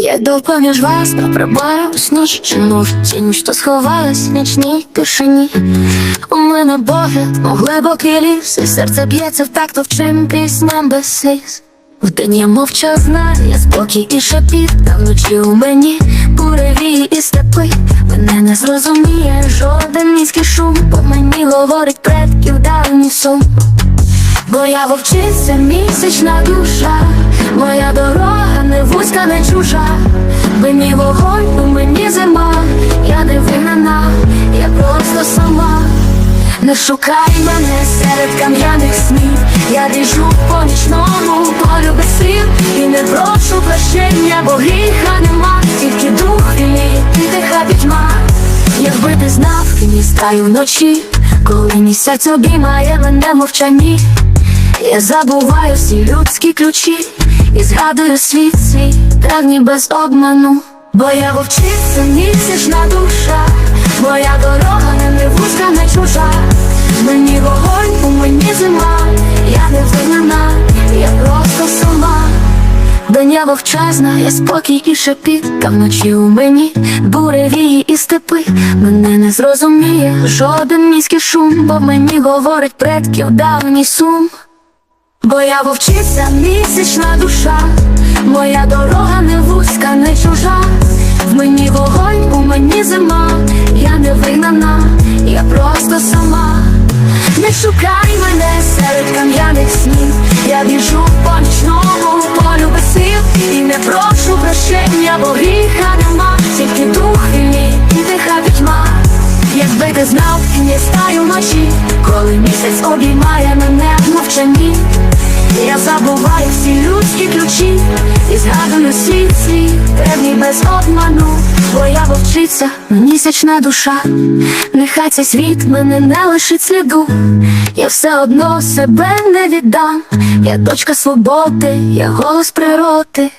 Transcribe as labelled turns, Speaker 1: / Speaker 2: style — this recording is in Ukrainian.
Speaker 1: Я йду поміж вас, но прибираюсь нічну Тінь, що сховалась в нічній тишині У мене мов глибокий ліс І серце б'ється в такт вчим пісням без сліз. Вдень я мовчазна, я спокій і шепіт Та вночі у мені буревії і степи. Мене не зрозуміє жоден міський шум По мені говорить предків давній сум. Бо я вовчиця, місячна душа, моя дорога не вузька, не чужа, мені вогонь, у мені зима, я не винна, я просто сама. Не шукай мене серед кам'яних снів, я ріжу по нічному полю без слів І не прошу прощення, бо гріха нема, тільки дух вільний і тиха пітьма. Якби ти знав, ким я стаю вночі, коли місяць обіймає мене в мовчанні. Я забуваю всі людські ключі і згадую світ свій, давній без обману. Бо я вовчиця, місячна душа, моя дорога не, не вузька, не чужа. Мені вогонь, у мені зима, я не винна, я просто сама. День я вовчазна, я спокій і шепіт, та вночі у мені буревії і степи. Мене не зрозуміє жоден міський шум, бо мені говорить предків давній сум. Бо я вовчиця, місячна душа, моя дорога не вузька, не чужа. В мені вогонь, у мені зима, я не вигнана, я просто сама. Не шукай мене серед кам'яних снів, я біжу по нічному полю без сил І не прошу прощення, бо гріха нема, тільки дух вільний і тиха пітьма. Якби ти знав, я стаю вночі, коли місяць обіймає мене в мовчанні. Згадую світ свій, древній без обману, твоя вовчиця, місячна душа, нехай цей світ мене не лишить сліду, я все одно себе не віддам, я дочка свободи, я голос природи.